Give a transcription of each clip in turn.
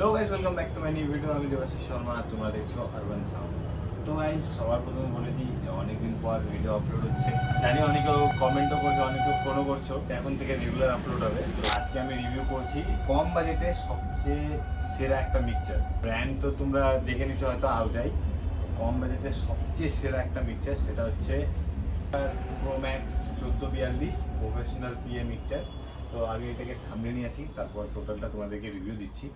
Hello guys welcome back to my new video আমি দেবাশিস শর্মা, আর তোমরা দেখছ আরবান সাউন্ড তো গাইস সবার প্রথমে বলে দিই যে অনেকদিন পর ভিডিও আপলোড হচ্ছে। জানি অনেকেও কমেন্টও করছ, অনেকেও ফোনও করছ এখন থেকে রেগুলার আপলোড হবে। তো আজকে আমি রিভিউ করছি কম বাজেটে সবচেয়ে সেরা একটা মিক্সচার ব্র্যান্ড তো তোমরা দেখে নিচ্ছ হয়তো আউজাই কম বাজেটে সবচেয়ে সেরা একটা মিক্সচার সেটা হচ্ছে প্রো ম্যাক্স চোদ্দ বিয়াল্লিশ প্রফেশনাল পিএ মিক্সচার তো আগে এটাকে সামনে নিয়ে আসি তারপর টোটালটা তোমাদেরকে রিভিউ দিচ্ছি।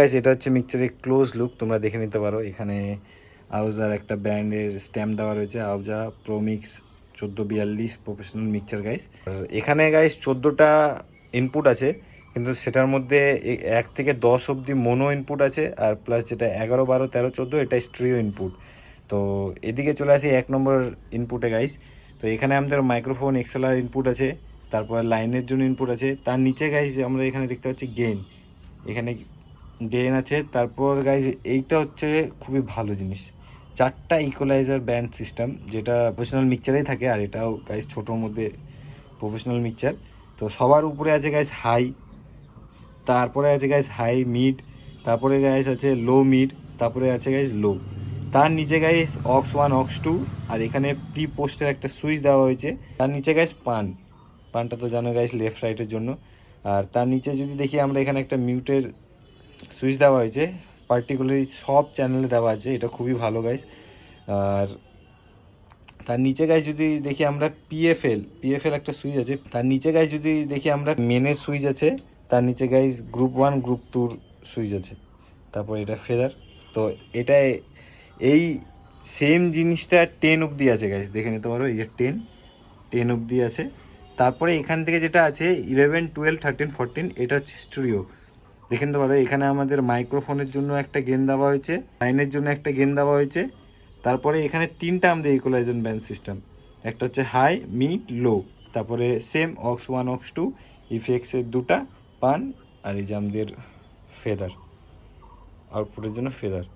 তো গাইস এটা হচ্ছে মিক্সচারের ক্লোজ লুক তোমরা দেখে নিতে পারো। এখানে আউজার একটা ব্র্যান্ডের স্ট্যাম্প দেওয়া রয়েছে আউজা প্রোমিক্স চোদ্দ বিয়াল্লিশ প্রফেশনাল মিক্সচার গাইস এখানে গাইস চোদ্দোটা ইনপুট আছে, কিন্তু সেটার মধ্যে এক থেকে দশ অবধি মোনো ইনপুট আছে, আর প্লাস যেটা এগারো, বারো, তেরো, চোদ্দ, এটা স্ট্রিও ইনপুট তো এদিকে চলে আসি এক নম্বর ইনপুটে গাইস তো এখানে আমাদের মাইক্রোফোন এক্সেলার ইনপুট আছে, তারপরে লাইনের জন্য ইনপুট আছে। তার নিচে গাইস আমরা এখানে দেখতে পাচ্ছি গেইন এখানে গেইন আছে। তারপর গাইজ এইটা হচ্ছে খুবই ভালো জিনিস। চারটা ইকোলাইজার ব্যান্ড সিস্টেম যেটা প্রফেশনাল মিক্সচারেই থাকে, আর এটাও গাইজ ছোটোর মধ্যে প্রফেশনাল মিক্সচার তো সবার উপরে আছে গাইজ হাই তারপরে আছে গাইজ হাই মিড তারপরে গাইজ আছে লো মিড তারপরে আছে গাইজ লো তার নিচে guys aux one aux two আর এখানে প্রি পোস্টের একটা সুইচ দেওয়া হয়েছে। তার নিচে গাইজ পান। পানটা তো জানো গাইজ লেফট রাইটের জন্য। আর তার নিচে যদি দেখি আমরা এখানে একটা মিউটের সুইচ দেওয়া হয়েছে। পার্টিকুলারলি সব চ্যানেলে দেওয়া আছে। এটা খুবই ভালো গাইস আর তার নিচে গাইজ যদি দেখি আমরা পিএফএল পিএফএল একটা সুইচ আছে। তার নিচে গাইজ যদি দেখি আমরা মেনের সুইচ আছে, তার নিচে গাইজ গ্রুপ ওয়ান গ্রুপ টুর সুইচ আছে। তারপর এটা ফেদার তো এটা এই সেম জিনিসটা টেন অবধি আছে গাইজ দেখে নিতে পারো। এই যে টেন টেন অবধি আছে। তারপরে এখান থেকে যেটা আছে ইলেভেন টুয়েলভ থার্টিন ফোরটিন এটা হচ্ছে স্টুডিও দেখে নিতে পারো, এখানে আমাদের মাইক্রোফোনের জন্য একটা গেন দেওয়া হয়েছে লাইনের জন্য একটা গেন দেওয়া হয়েছে। তারপরে এখানে তিনটা আমাদের ইকুলাইজন ব্যান্ড সিস্টেম একটা হচ্ছে হাই মিড লো তারপরে same aux one aux two ইফেক্সের দুটা পান আর এই যে আমাদের ফেদার আউটপুটের জন্য ফেদার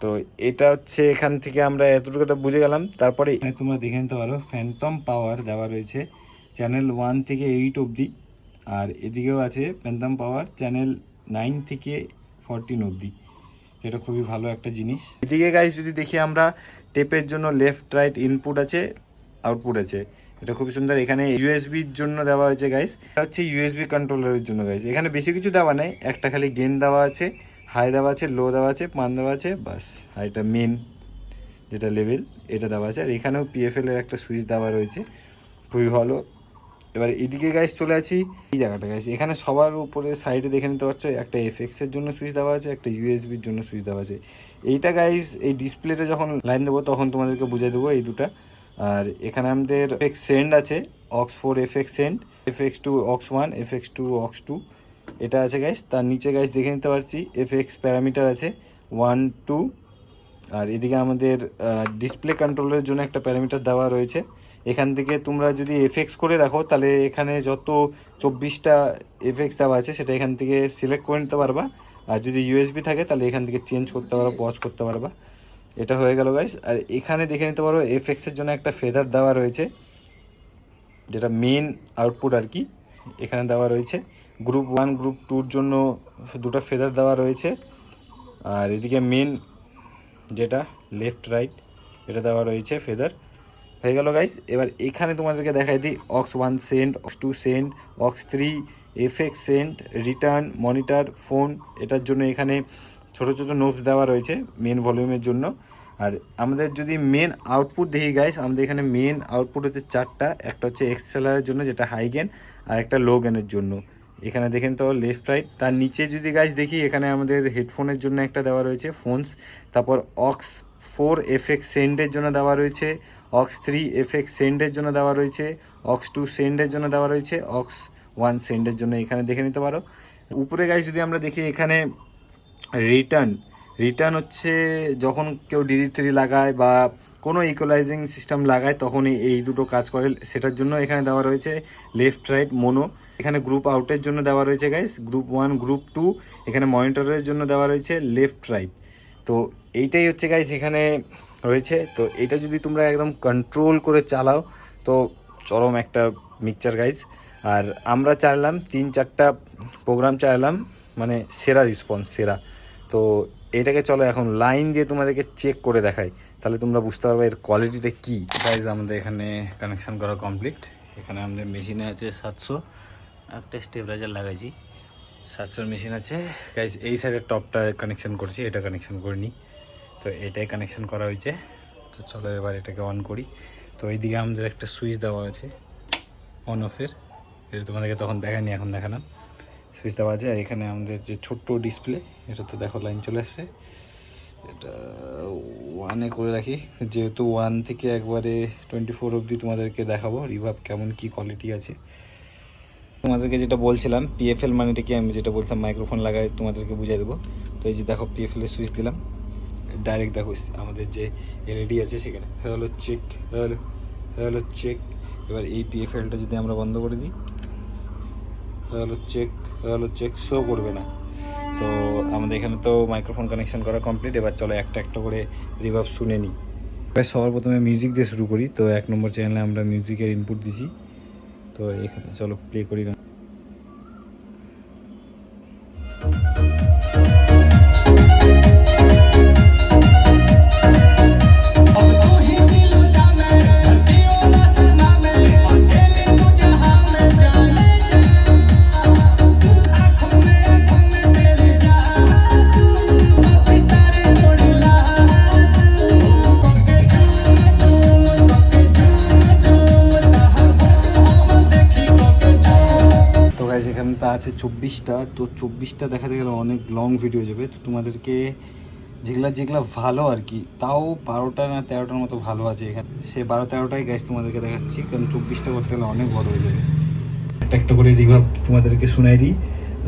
তো এটা হচ্ছে এখান থেকে আমরা এতটুকুটা বুঝে গেলাম। তারপরে তোমরা দেখে নিতে পারো ফ্যান্টম পাওয়ার দেওয়া রয়েছে। চ্যানেল ওয়ান থেকে এইট অবধি। আর এদিকেও আছে প্যান্টাম পাওয়ার চ্যানেল নাইন থেকে ফরটিন অবধি। এটা খুবই ভালো একটা জিনিস। এদিকে গাইস যদি দেখি আমরা টেপের জন্য লেফট রাইট ইনপুট আছে আউটপুট আছে। এটা খুবই সুন্দর। এখানে ইউএসবির জন্য দেওয়া হয়েছে গাইস এটা হচ্ছে ইউএসবি কন্ট্রোলারের জন্য গাইস এখানে বেশি কিছু দেওয়া নেই। একটা খালি গেন দেওয়া আছে হাই দেওয়া আছে লো দেওয়া আছে, পান দেওয়া আছে, বাস। আর এটা মেন যেটা লেভেল এটা দেওয়া আছে। আর এখানেও পিএফএল এর একটা সুইচ দেওয়া রয়েছে। খুবই ভালো। এবার এদিকে গাইস চলে আছি। এই জায়গাটা গাইস এখানে সবার উপরে সাইডে দেখে নিতে পারছ, একটা এফএক্স এর জন্য সুইচ দেওয়া আছে একটা ইউএসবির জন্য সুইচ দেওয়া আছে এইটা গাইস এই ডিসপ্লেটা যখন লাইন দেবো, তখন তোমাদেরকে বুঝিয়ে দেবো এই দুটা। আর এখানে আমাদের এফএক্স সেন্ড আছে aux four FX send FX two aux one FX two aux two এটা আছে গাইস তার নিচে গাইস দেখে নিতে পারছি এফএক্স প্যারামিটার আছে ওয়ান টু আর এদিকে আমাদের ডিসপ্লে কন্ট্রোলের জন্য একটা প্যারামিটার দেওয়া রয়েছে। এখান থেকে তোমরা যদি এফএক্স করে রাখো, তাহলে এখানে যত চব্বিশটা এফএক্স দেওয়া আছে, সেটা এখান থেকে সিলেক্ট করে নিতে পারবা। আর যদি ইউএসবি থাকে, তাহলে এখান থেকে চেঞ্জ করতে পারবা পজ করতে পারবা। এটা হয়ে গেল গাইস আর এখানে দেখে নিতে পারো এফএক্সের জন্য একটা ফেদার দেওয়া রয়েছে, যেটা মেন আউটপুট আর কি। এখানে দেওয়া রয়েছে গ্রুপ ওয়ান গ্রুপ টুর জন্য দুটো ফেদার দেওয়া রয়েছে। আর এদিকে মেন যেটা লেফট রাইট এটা দেওয়া রয়েছে ফেদার হয়ে গেল গাইস এবার এখানে তোমাদেরকে দেখাই দিই aux one send aux two send aux three FX send return monitor phone এটার জন্য এখানে ছোট ছোট নোটস দেওয়া রয়েছে মেন ভলিউমের জন্য। আর আমাদের যদি মেন আউটপুট দেখি গাইস আমাদের এখানে মেন আউটপুট হচ্ছে চারটা, একটা হচ্ছে এক্সেলারের জন্য, যেটা হাই গেন আর একটা লো গেনের জন্য। এখানে দেখেন তো লেফট রাইট তার নিচে যদি গাছ দেখি, এখানে আমাদের হেডফোনের জন্য একটা দেওয়া রয়েছে ফোনস তারপর অক্স ফোর এফএক্স সেন্ডের জন্য দেওয়া রয়েছে অক্স থ্রি এফ এক্স সেন্ডের জন্য দেওয়া রয়েছে অক্স টু সেন্ডের জন্য দেওয়া রয়েছে অক্স ওয়ান সেন্ডের জন্য। এখানে দেখে নিতে পারো। উপরে গাছ যদি আমরা দেখি, এখানে রিটার্ন রিটার্ন হচ্ছে যখন কেউ ডিডি থ্রি লাগায় বা কোনো ইকুয়ালাইজিং সিস্টেম লাগায়, তখনই এই দুটো কাজ করে। সেটার জন্য এখানে দেওয়া রয়েছে লেফট রাইট মোনো এখানে গ্রুপ আউটের জন্য দেওয়া রয়েছে guys group one group two এখানে মনিটরের জন্য দেওয়া রয়েছে লেফট রাইট তো এইটাই হচ্ছে গাইস এখানে রয়েছে। তো এটা যদি তোমরা একদম কন্ট্রোল করে চালাও, তো চরম একটা মিক্সচার গাইজ আর আমরা চাইলাম তিন চারটা প্রোগ্রাম চাইলাম মানে সেরা রেসপন্স সেরা। তো এটাকে চলো এখন লাইন দিয়ে তোমাদেরকে চেক করে দেখাই। তাহলে তোমরা বুঝতে পারবে এর কোয়ালিটিটা কী। গাইজ আমাদের এখানে কানেকশন করা কমপ্লিট এখানে আমাদের মেশিনে আছে সাতশো। একটা স্টেবিলাইজার লাগাইছি। সাতশোর মেশিন আছে। গাইজ এই সাইডের টপটা কানেকশন করছি, এটা কানেকশন করিনি তো এটাই কানেকশন করা হয়েছে। তো চলো এবার এটাকে অন করি। তো এইদিকে আমাদের একটা সুইচ দেওয়া আছে। অন অফের এটা তোমাদেরকে তখন দেখায়নি এখন দেখালাম। সুইচ দেওয়া আছে আর এখানে আমাদের যে ছোট্ট ডিসপ্লে এটা তো দেখো লাইন চলে আসছে। এটা ওয়ানে করে রাখি। যেহেতু ওয়ান থেকে একবারে টোয়েন্টি ফোর অবধি তোমাদেরকে দেখাবো রিভাব কেমন, কি কোয়ালিটি আছে। তোমাদেরকে যেটা বলছিলাম পিএফএল মানেটা কি? আমি যেটা বলছিলাম মাইক্রোফোন লাগাই তোমাদেরকে বুঝিয়ে দেবো। তো এই যে দেখো পিএফএল এর সুইচ দিলাম। ডাইরেক্ট দেখো, আমাদের যে এলইডি আছে সেখানে। হলো চেক হলো হলো চেক এবার এই পিএফএলটা যদি আমরা বন্ধ করে দিই। হলো চেক হলো হচ্ছে শো করবে না। তো আমাদের এখানে তো মাইক্রোফোন কানেকশন করা কমপ্লিট এবার চলো একটা একটা করে রিভাব শুনে নিই। এবার সবার প্রথমে মিউজিক দিয়ে শুরু করি। তো এক নম্বর চ্যানেলে আমরা মিউজিকের ইনপুট দিছি। তো এখানে চলো প্লে করি আছে চব্বিশটা তো চব্বিশটা দেখাতে গেলে অনেক লং ভিডিও যাবে। তো তোমাদেরকে যেগুলা যেগুলা ভালো আর কি তাও বারোটা না তেরোটার মতো ভালো আছে এখানে। সে বারো তেরোটাই গাইজ তোমাদেরকে দেখাচ্ছি কারণ চব্বিশটা করতে গেলে অনেক বড় হয়ে যাবে। একটা একটা করে রিভাব তোমাদেরকে শোনাই দিই।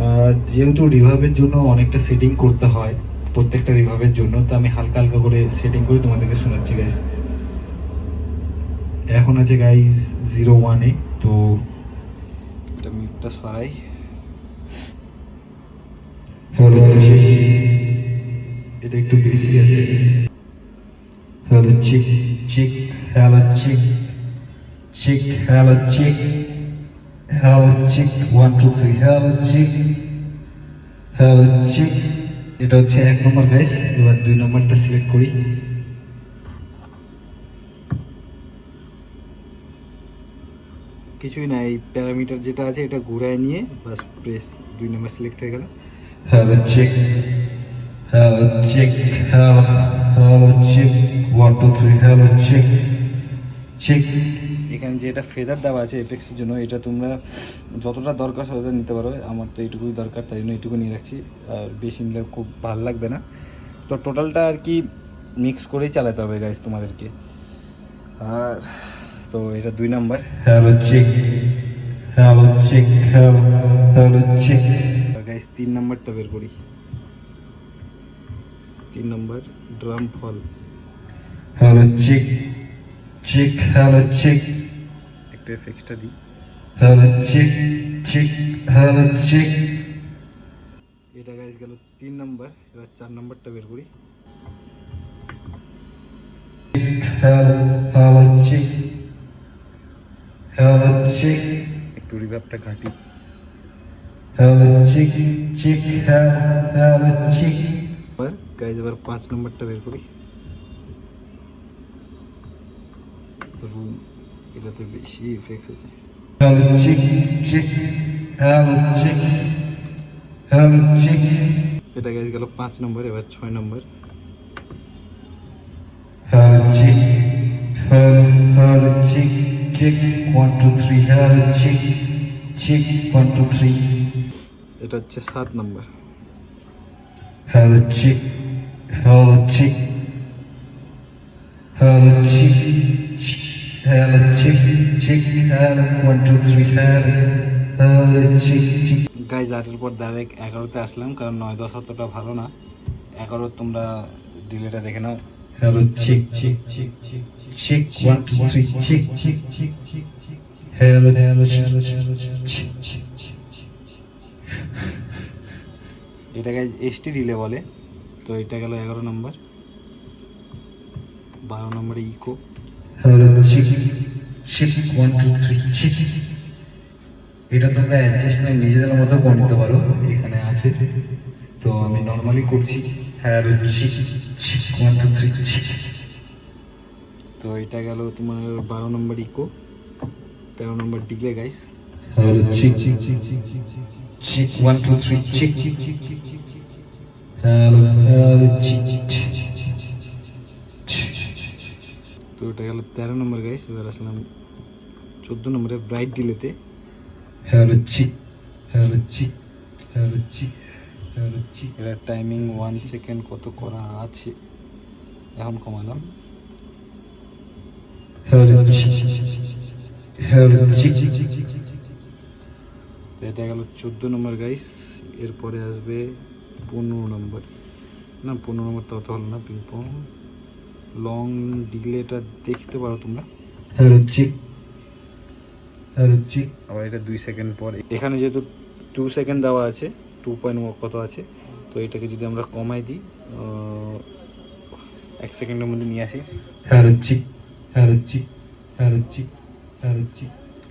আর যেহেতু রিভাবের জন্য অনেকটা সেটিং করতে হয় প্রত্যেকটা রিভাবের জন্য তো আমি হালকা হালকা করে সেটিং করে তোমাদেরকে শোনাচ্ছি গাইস এখন আছে গাইজ জিরো ওয়ানে তো এটা মিটটা সরাই। হ্যালো এটা একটু বেশি আছে। Hello check check, hello check check, hello check hello check one two three hello check hello check. এটা হচ্ছে এক নম্বর গাইস এবার দুই নম্বরটা সিলেক্ট করি। কিছুই না, এই প্যারামিটার যেটা আছে, এটা ঘুরায় নিয়ে বাস প্রেস দুই নম্বর সিলেক্ট হয়ে গেল। Hello check hello check hello hello check one two three hello check check এখানে যে এটা ফেদার দেওয়া আছে এফেক্সের জন্য এটা তোমরা যতটা দরকার ততটা নিতে পারো আমার তো এইটুকুই দরকার তাই জন্য এইটুকু নিয়ে রাখছি। আর বেশি নিলে খুব ভালো লাগবে না। তো টোটালটা আর কি মিক্স করেই চালাতে হবে গাইজ তোমাদেরকে। আর তো এটা দুই number hello check hello check hello hello check guys তিন নাম্বারটা বের করি। তিন নাম্বার ড্রাম ফল hello check check hello check একটু এফেক্টটা দিই। Hello check check hello check এটা গাইস গেল তিন নাম্বার এবার চার নাম্বারটা বের করি। Hello hello check hello check একটু রিভাবটা ঘাটি। চেক চেক চেক এবার গাইজ এবার পাঁচ নম্বরটা বের করি রুম এটাতে বেশি এফেক্টস আছে hello check check hello check hello check এটা গাইজ গেল পাঁচ নম্বর এবার ছয় number hello check hello hello check check one two three hello check check one two three এটা হচ্ছে সাত নম্বর এগারোতে আসলাম কারণ নয় দশ অতটা ভালো না এগারো তোমরা ডিলেটা দেখে নাও hello check check check check check check check check এটাকে এসটি ডিলে বলে। তো এটা গেল এগারো নম্বর। বারো নম্বরে ইকো. এটা তোমরা অ্যাডজাস্টমেন্ট নিজেদের মতো করে নিতে পারো। এখানে আছে। তো আমি নর্মালি করছি। চিক ওয়ান টু থ্রি তো এটা গেল তোমার বারো নম্বর ইকো তেরো number delay guys hello check check check check check hello hello check check তো এটা গেল তেরো নম্বর গাইস এবার আসলাম চোদ্দ নম্বরে bright ডিলেতে hello check hello check hello check hello check এটা টাইমিং ওয়ান সেকেন্ড কত করা আছে। এখন কমালাম। হ্যালো চিক হ্যালো চিক তো এটা গেল চোদ্দ নম্বর গাইস এরপরে আসবে পনেরো নম্বর। না পনেরো নম্বর তো অত হলো না পিংপং লং ডিলেটা দেখতে পারো তোমরা। হ্যালো চিক হ্যালো চিক আবার এটা দুই সেকেন্ড পর। এখানে যেহেতু টু সেকেন্ড দেওয়া আছে টু পয়েন্ট কত আছে তো এটাকে যদি আমরা কমাই দিই এক সেকেন্ডের মধ্যে নিয়ে আসি। Hello check hello check hello check hello check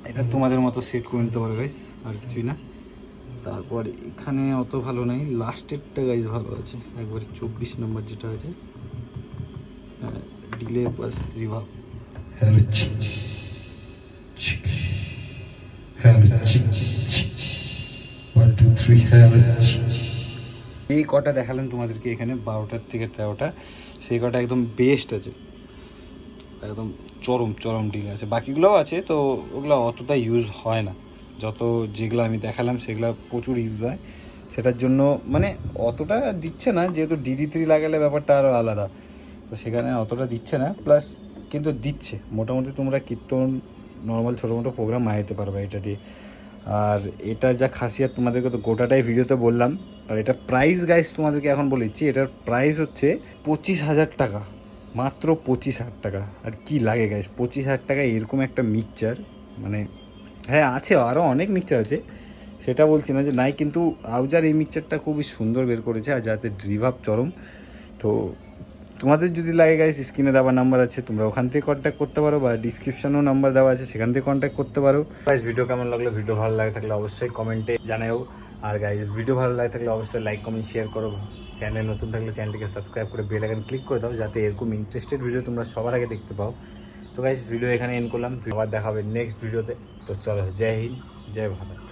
এটা তোমাদের মতো সেট করে নিতে পারো গাইস আর কিছুই না। তারপর এখানে অত ভালো নাই। লাস্টেরটা গাইস ভালো আছে। একবারে চব্বিশ নম্বর যেটা আছে ডিলে প্লাস রিভাব এই কটা দেখালেন তোমাদেরকে এখানে বারোটার থেকে তেরোটা। সেই কটা একদম বেস্ট আছে। একদম চরম চরম ডিলে আছে। বাকিগুলোও আছে, তো ওগুলো অতটা ইউজ হয় না। যত যেগুলো আমি দেখালাম, সেগুলো প্রচুর ইউজ হয়। সেটার জন্য মানে অতটা দিচ্ছে না, যেহেতু ডিডি থ্রি লাগালে ব্যাপারটা আরও আলাদা। তো সেখানে অতটা দিচ্ছে না প্লাস কিন্তু দিচ্ছে। মোটামুটি তোমরা কীর্তন নর্মাল ছোটো মোটো প্রোগ্রাম মারাইতে পারবে এটা দিয়ে। আর এটার যা খাসিয়াত তোমাদেরকে তো গোটাটাই ভিডিওতে বললাম, আর এটা প্রাইস গাইস তোমাদেরকে এখন বলেছি এটার প্রাইস হচ্ছে পঁচিশ হাজার টাকা। মাত্র পঁচিশ হাজার টাকা। আর কি লাগে গাইস পঁচিশ হাজার টাকা এরকম একটা মিক্সচার মানে হ্যাঁ আছে আরও অনেক মিক্সচার আছে। সেটা বলছি না যে নাই, কিন্তু আউজার এই মিক্সচারটা খুবই সুন্দর বের করেছে আর যাতে ড্রিভাব চরম। তো তোমাদের যদি লাগে গাইস স্ক্রিনে দেওয়া নাম্বার আছে, তোমরা ওখান থেকে কন্ট্যাক্ট করতে পারো বা ডিসক্রিপশনেও নাম্বার দেওয়া আছে, সেখান থেকে কন্ট্যাক্ট করতে পারো। গাইস ভিডিও কেমন লাগল? ভিডিও ভালো লাগে থাকলে অবশ্যই কমেন্টে জানাও আর গাইস ভিডিও ভালো লাগে থাকলে অবশ্যই লাইক কমেন্ট শেয়ার করো। চ্যানেল নতুন থাকলে চ্যানেলটিকে সাবস্ক্রাইব করে বেল আইকন ক্লিক করে দাও, যাতে এরকম ইন্টারেস্টেড ভিডিও তোমরা সবার আগে দেখতে পাও। তো গাইজ ভিডিও এখানে এন্ড করলাম। আবার দেখা হবে নেক্সট ভিডিওতে তো চলো, জয় হিন্দ, জয় ভারত।